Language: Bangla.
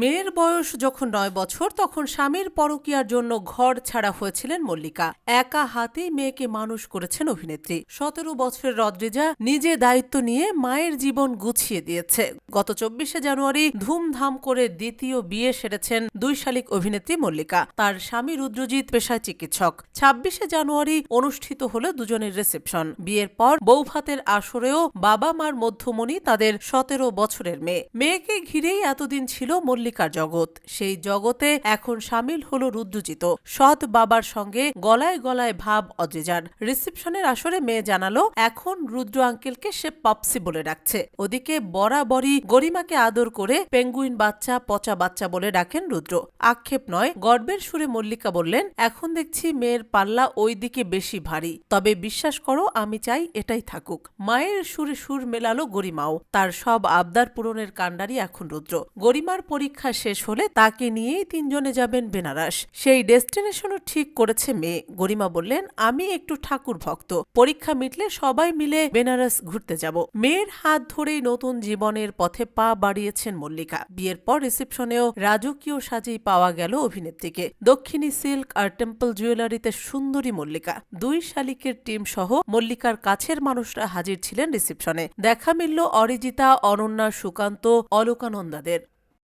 মেয়ের বয়স যখন নয় বছর, তখন স্বামীর পরকীয়ার জন্য ঘর ছাড়া হয়েছিলেন মল্লিকা। একা হাতেই মেয়েকে মানুষ করেছেন অভিনেত্রী। সতেরো বছরের রদ্রিজা নিজে দায়িত্ব নিয়ে মায়ের জীবন গুছিয়ে দিয়েছে। গত চব্বিশে জানুয়ারি ধুমধাম করে দ্বিতীয় বিয়ে সেরেছেন দুই শালিক অভিনেত্রী মল্লিকা। তার স্বামী রুদ্রজিৎ পেশায় চিকিৎসক। ছাব্বিশে জানুয়ারি অনুষ্ঠিত হল দুজনের রিসেপশন। বিয়ের পর বৌভাতের আসরেও বাবা মার মধ্যমণি তাদের সতেরো বছরের মেয়ে। মেয়েকে ঘিরেই এতদিন ছিল মল্লিকার জগৎ। সেই জগতে এখন সামিল হল রুদ্রজিত সৎ বাবার সঙ্গে গলায় গলায় ভাব অদ্রিজার রিসেপশনের আসরে মেয়ে জানালো, এখন রুদ্র আঙ্কেলকে সে পাপসি বলে ডাকছে। ওদিকে বরাবরই গরিমাকে আদর করে পেঙ্গুইন বাচ্চা, পচা বাচ্চা বলে ডাকেন রুদ্র। আক্ষেপ নয়, গর্বের সুরে মল্লিকা বললেন, এখন দেখছি মেয়ের পাল্লা ওই দিকে বেশি ভারী। তবে বিশ্বাস করো, আমি চাই এটাই থাকুক। মায়ের সুরে সুর মেলালো গরিমাও। তার সব আবদার পূরণের কাণ্ডারি এখন রুদ্র। গরিমার পরীক্ষা শেষ হলে তাকে নিয়েই তিনজনে যাবেন বেনারস। সেই ডেস্টিনেশনও ঠিক করেছে মেয়ে। গরিমা বললেন, আমি একটু ঠাকুর ভক্ত। পরীক্ষা মিটলে সবাই মিলে বেনারস ঘুরতে যাব। মেয়ের হাত ধরেই নতুন জীবনের পথে পা বাড়িয়েছেন মল্লিকা। বিয়ের পর রিসেপশনেও রাজকীয় সাজেই পাওয়া গেল অভিনেত্রীকে। দক্ষিণী সিল্ক আর টেম্পল জুয়েলারিতে সুন্দরী মল্লিকা। দুই শালিকের টিম সহ মল্লিকার কাছের মানুষরা হাজির ছিলেন রিসেপশনে। দেখা মিলল অরিজিতা, অনন্যা, সুকান্ত, অলোকানন্দাদের।